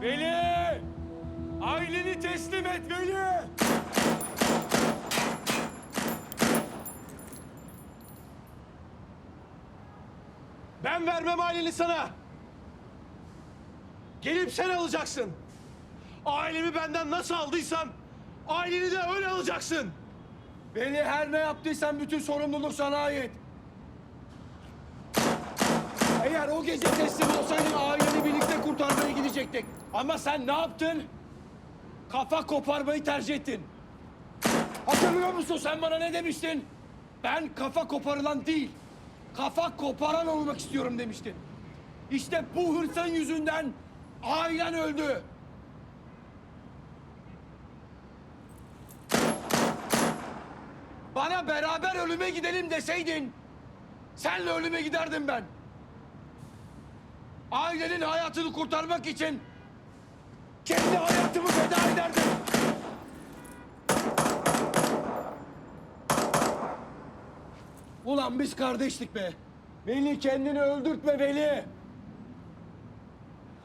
Veli! Aileni teslim et Veli! Ben vermem aileni sana. Gelip sen alacaksın. Ailemi benden nasıl aldıysan aileni de öyle alacaksın. Veli her ne yaptıysan bütün sorumluluk sana ait. Eğer o gece teslim olsaydın aileni birlikte kurtarmaya gidecektik. Ama sen ne yaptın? Kafa koparmayı tercih ettin. Hatırlıyor musun sen bana ne demiştin? Ben kafa koparılan değil, kafa koparan olmak istiyorum demiştin. İşte bu hırsın yüzünden ailen öldü. Bana beraber ölüme gidelim deseydin, senle ölüme giderdim ben. Ailenin hayatını kurtarmak için kendi hayatımı feda ederdim. Ulan biz kardeştik be. Veli kendini öldürtme Veli.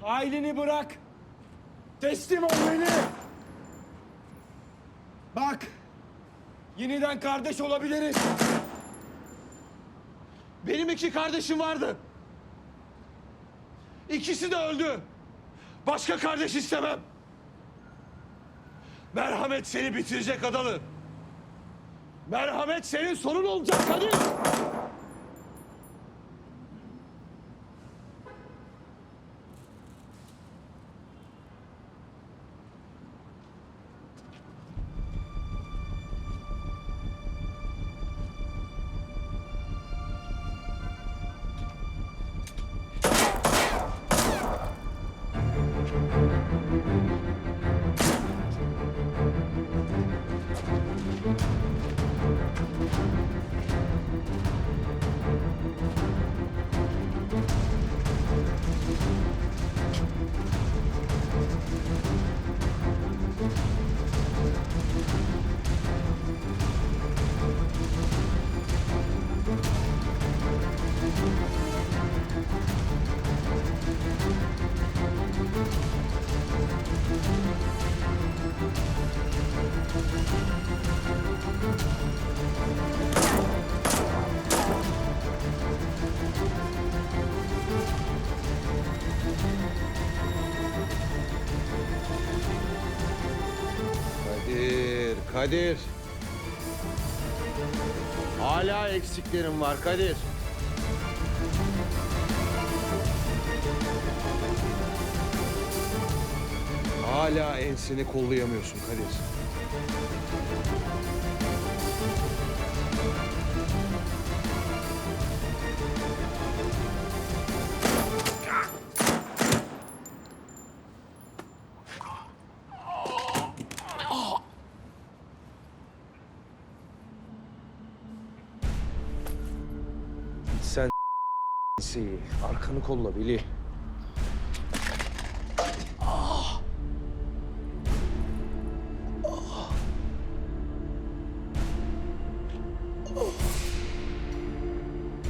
Aileni bırak. Teslim ol Veli. Bak. Yeniden kardeş olabiliriz. Benim iki kardeşim vardı. İkisi de öldü. Başka kardeş istemem. Merhamet seni bitirecek Adalı. Merhamet senin sonun olacak Kadir. Kadir. Hala eksiklerim var Kadir. Hala enseni kollayamıyorsun Kadir. İyi. Arkanı kolla Veli.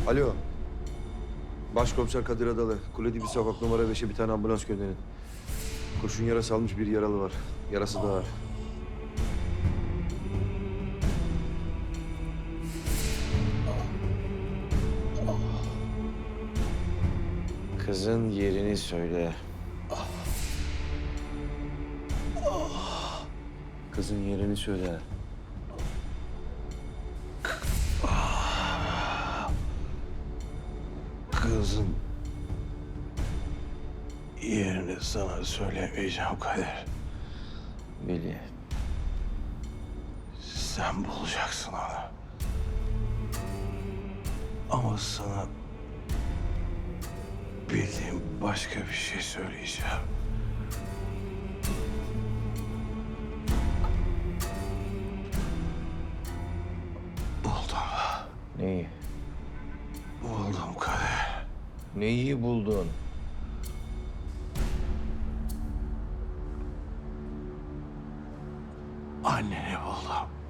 Alo. Başkomiser Kadir Adalı. Kuledibi sokak numara 5'e bir tane ambulans gönderin. Kurşun yarası almış bir yaralı var. Yarası da ağır. Kızın yerini söyle. Kızın yerini söyle. Kızın yerini sana söylemeyeceğim Kader. Veli. Sen bulacaksın onu. Ama sana bildiğim başka bir şey söyleyeceğim. Buldum. Neyi? Buldum Kader. Neyi buldun? Anneni buldum.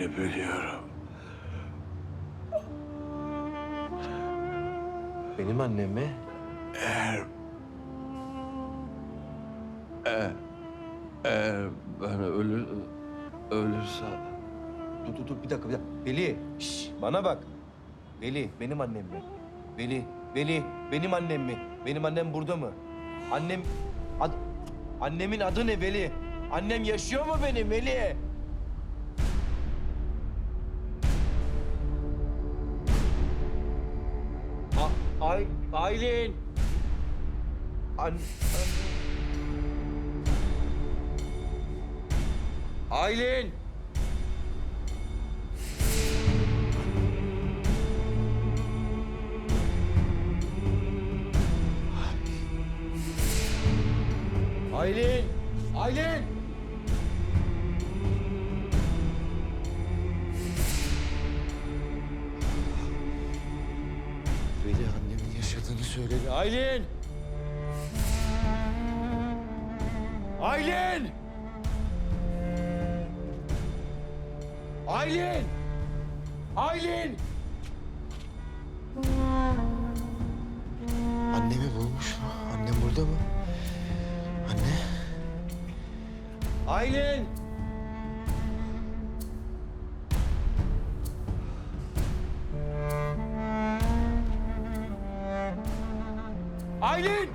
Yerini biliyorum. Benim annem mi? Eğer... Eğer... Eğer ben ölür... Ölürsem... Dur dur dur bir dakika bir dakika. Veli şş, bana bak. Veli benim annem mi? Veli, Veli benim annem mi? Benim annem burada mı? Annem... Ad, annemin adı ne Veli? Annem yaşıyor mu benim Veli? Ay, Aylin. An, an... Aylin. Aylin. Aylin. Söyledi. Aylin. Aylin. Aylin. Aylin. Annemi bulmuş mu? Annem burada mı? Anne? Aylin. Aylin.